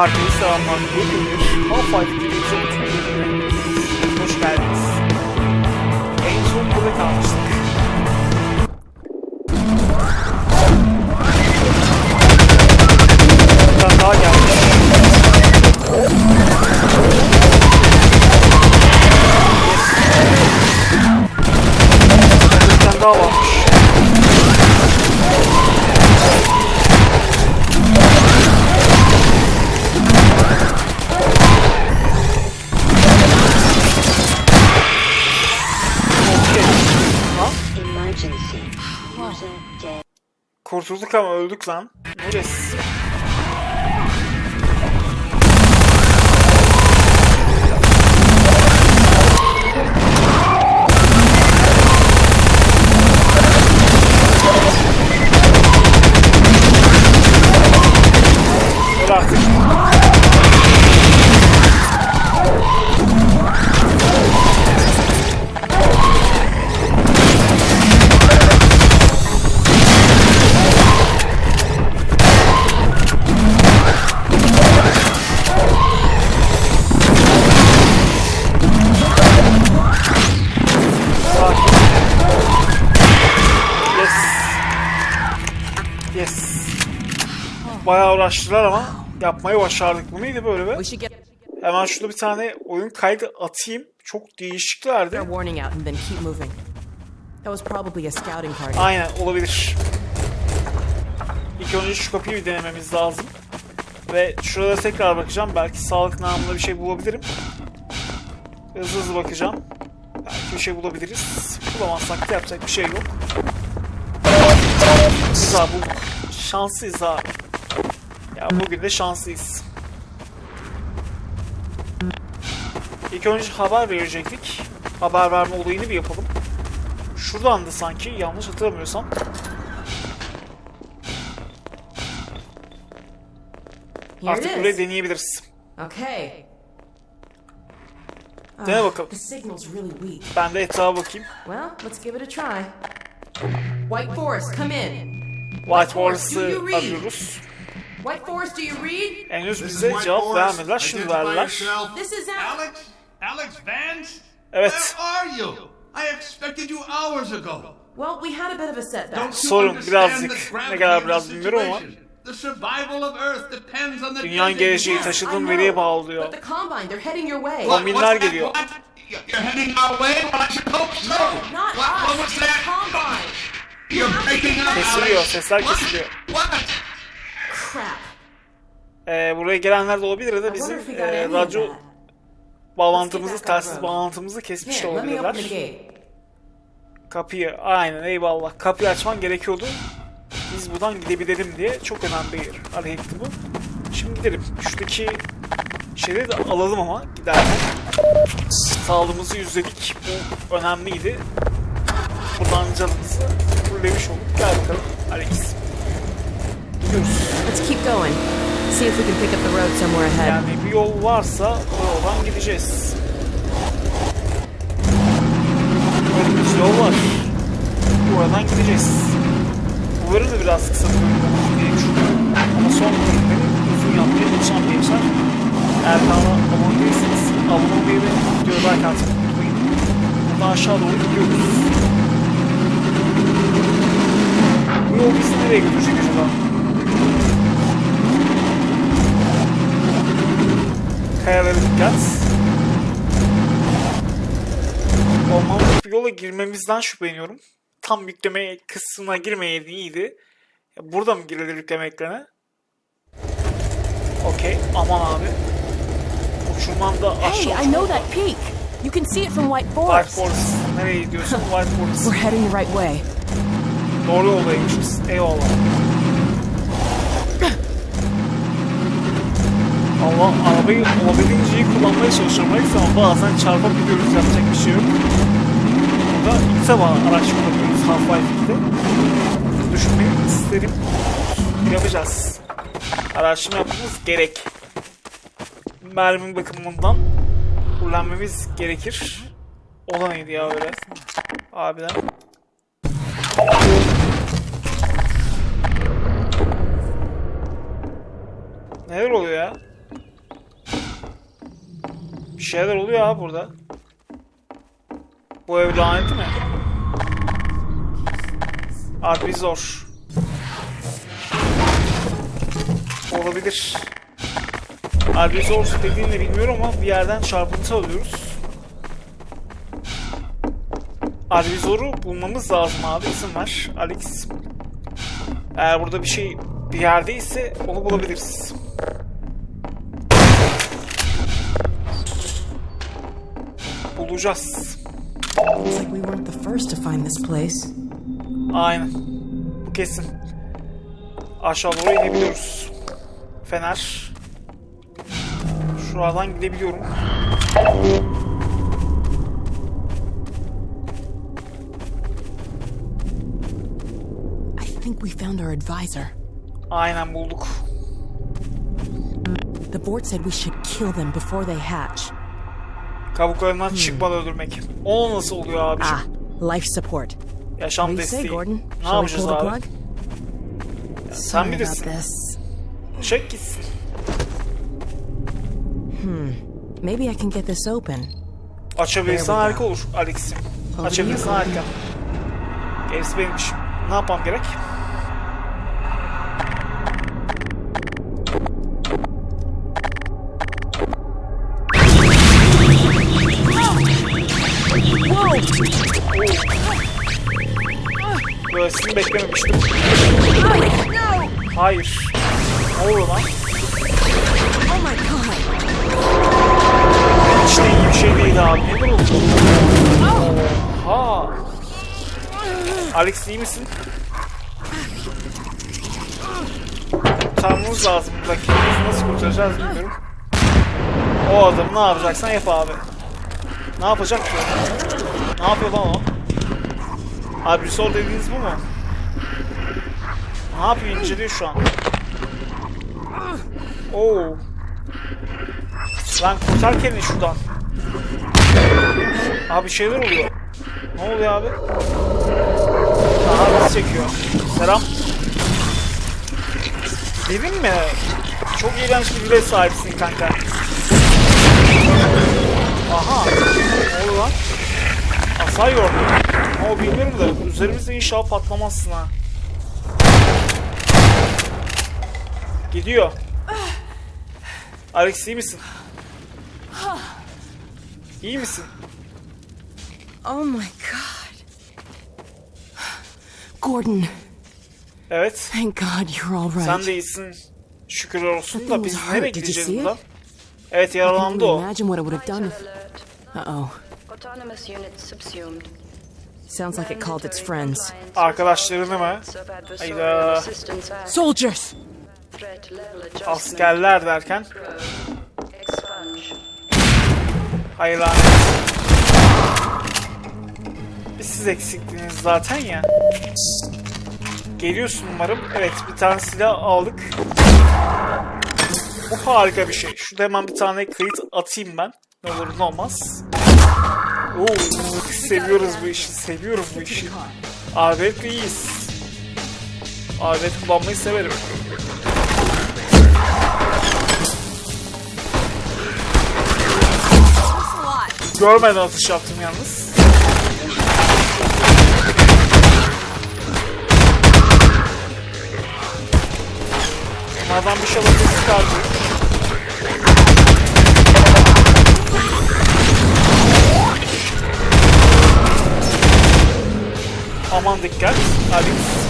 Herkese selamlar. Bugün Half-Life 2'ye Hoş geldiniz. En son burada kalmıştık. Bir daha gelmiş. Ama öldük lan. Neresi? Uğraştılar ama yapmayı başardık. Bu neydi böyle be? Hemen şurada bir tane oyun kaydı atayım. Çok değişiklerdi. Aynen olabilir. İlk önce şu kapıyı bir denememiz lazım. Ve şurada tekrar bakacağım. Belki sağlık namında bir şey bulabilirim. Hızlı hızlı bakacağım. Belki bir şey bulabiliriz. Bulamazsak da yapacak bir şey yok. Güzel bulduk. Şanslıyız abi. Ya bugün de şanslıyız. İlk önce haber verecektik. Haber verme olayını bir yapalım. Şuradan da sanki yanlış hatırlamıyorsam. Artık burayı deneyebiliriz. Okay. Dene bakalım. Really weak. Ben de etrafa bakayım. Well, let's give it a try. White Forest, come in. White Forest'ı arıyoruz. White Forest, do you read? Henüz This is bize cevap vermediler. Şimdi verdiler. This is Al. Alex? Alex Vance? Evet. Where are you? I expected you hours ago. Well, we had a bit of a setback. Don't you Sorun understand birazcık, the gravity ne kadar of the biraz bilmiyorum ama situation? The survival of Earth depends on the Dünyanın geleceği in taşı- I taşıdığım know, veriye bağlı diyor. But the Combine, they're heading your way. What- Kombinler geliyor. What? You're heading our way? Well, I should hope so. Not What, what us, was the that? Combine. You're breaking up, Kesiliyor, Alex. sesler What? kesiliyor. What? Crap. Ee, buraya gelenler de olabilir ya da bizim e, radyo bağlantımızı, telsiz bağlantımızı kesmiş de olabilirler. Kapıyı, aynen eyvallah. Kapıyı açman gerekiyordu. Biz buradan gidebilelim diye çok önemli bir hareketti bu. Şimdi gidelim. Şuradaki şeyleri de alalım ama giderken. Sağlığımızı yüzledik. Bu önemliydi. Buradan canımızı fullemiş olduk. Gel bakalım Alex. Gidiyoruz. Let's keep going. See if we can pick up the road somewhere ahead. Yani bir yol varsa o yoldan gideceğiz. Önümüz yol var. Buradan gideceğiz. Bölüm de biraz kısa bir bölüm gerekiyor. Ama son bölümleri uzun yapmaya çalışan gençler. Eğer kanala abone değilseniz abone olmayı ve videoya like atmayı unutmayın. Buradan aşağı doğru gidiyoruz. Bu yol bizi nereye götürecek acaba? Kayalara dikkat. Ormanlık bir yola girmemizden şüpheleniyorum. Tam yükleme kısmına girmeyeydi iyiydi. Ya Burada mı girilir yükleme ekranı? Okey. Aman abi. Uçurman da Hey, aşağı. I know that peak. You can see it from White White Forest. Forest. Nereye gidiyorsun? White Forest. We're heading the right way. Doğru yoldaymışız. Eyvallah. Allah arabayı olabildiğince iyi kullanmaya Alex ama bazen çarpıp gidiyoruz yapacak bir şey yok. Burada ilk defa araç kullanıyoruz Half-Life'de. Düşünmeyi isterim. Yapacağız. Araştırma yapmamız gerek. Mermi bakımından kullanmamız gerekir. O ya öyle? Abiden. Neler oluyor ya? Şeyler oluyor abi burada. Bu ev lanetli mi? Harbi zor. Olabilir. Harbi zor dediğini de bilmiyorum ama bir yerden çarpıntı alıyoruz. Harbi zoru bulmamız lazım abi. İzin ver. Alex. Eğer burada bir şey bir yerdeyse onu bulabiliriz. Place. Aynen. Bu kesin. Aşağı doğru inebiliyoruz. Fener. Şuradan gidebiliyorum. I think we found our advisor. Aynen bulduk. The board said we should kill them before they hatch. Kabuklarından çıkmadan öldürmek. O nasıl oluyor abiciğim? Ah, life support. Yaşam desteği. Ne yapacağız abi? plug? Sen bilirsin. this. Çek gitsin. Maybe I can get this open. Açabilirsen harika olur Alex'im. Açabilirsen harika. Gerisi benim işim. Ne yapmam gerek? Böylesini beklememiştim. Hayır. Ne oluyor lan? Hiç de iyi bir şey değil abi. Nedir oldu? Oha. Alex iyi misin? Kurtarmamız lazım burada. Kendimizi nasıl kurtaracağız bilmiyorum. O adam ne yapacaksan yap abi. Ne yapacak ki? Ne yapıyor lan o? Abi Risol dediğiniz bu mu? Ne yapıyor inceliyor şu an. Oo. Lan kurtar kendini şuradan. Abi şeyler oluyor. Ne oluyor abi? Aha bizi çekiyor. Selam. Dedim mi? Çok iğrenç bir dile sahipsin kanka. Aha. Ne oluyor lan? Asay gördüm. Ama bilmiyorum da üzerimizde inşallah patlamazsın ha. Gidiyor. Alex iyi misin? İyi misin? Oh my god. Gordon, Evet. thank God you're all right. Sen de iyisin. Şükürler olsun da biz was nereye hurt, did you gideceğiz see it? buradan? Evet I yaralandı o. imagine what it would have done if. Alert. Uh oh. Autonomous unit subsumed. Sounds like it called its friends. Arkadaşlarını mı? Hayda. Soldiers! Askerler derken. Hayır. Biz siz eksiktiniz zaten ya. Geliyorsun umarım. Evet bir tane silah aldık. Bu harika bir şey. Şurada hemen bir tane kayıt atayım ben. Ne olur ne olmaz. Oo, seviyoruz bu işi. Seviyorum bu işi. Arbet iyiyiz. Arbet kullanmayı severim. Görmeden atış yaptım yalnız. Bunlardan bir şey alabilir çıkardı. Aman dikkat. Alex.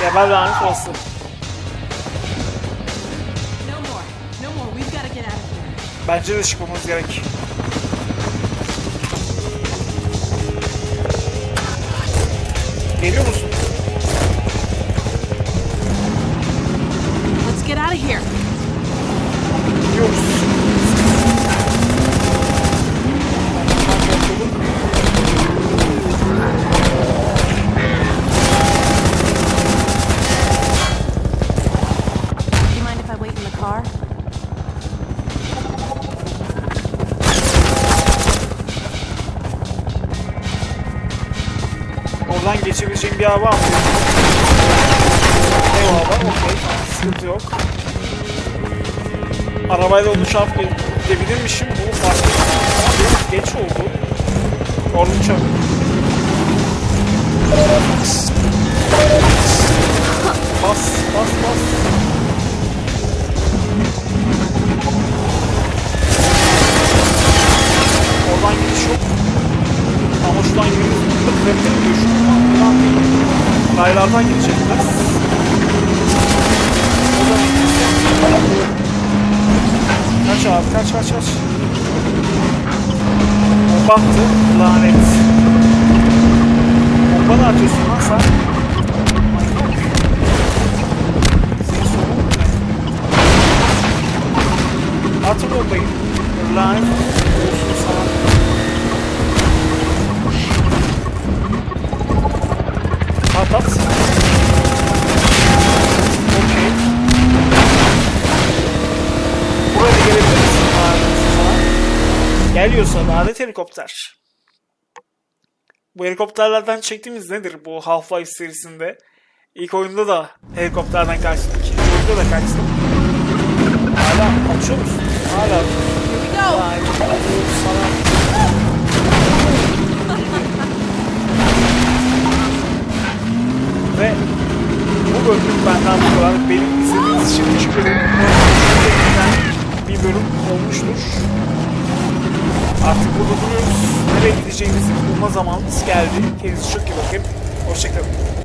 Geber lanet olsun. Bence de çıkmamız gerek. Geliyor musun? Geçebileceğim bir var mı? Eyvallah, okey. Sıkıntı yok. Arabayla onu çarp gidebilirmişim. Bu farklı. Biraz geç oldu. Orada çabuk. Raylardan gidecekler. Kaç abi kaç kaç kaç. Attı. Lanet. Bomba ne atıyorsun lan sen? Atın bombayı. Lanet Geliyorsa lanet helikopter. Bu helikopterlerden çektiğimiz nedir bu Half-Life serisinde? İlk oyunda da helikopterden kaçtım. İkinci oyunda da kaçtım. Hala açıyor musun? Hala. Olsun sana. Ve bu bölüm benden bu kadar. Benim izlediğiniz için teşekkür ederim. Bir bölüm olmuştur. Artık burada duruyoruz. Nereye gideceğimizi bulma zamanımız geldi. Kendinize çok iyi bakın. Hoşçakalın.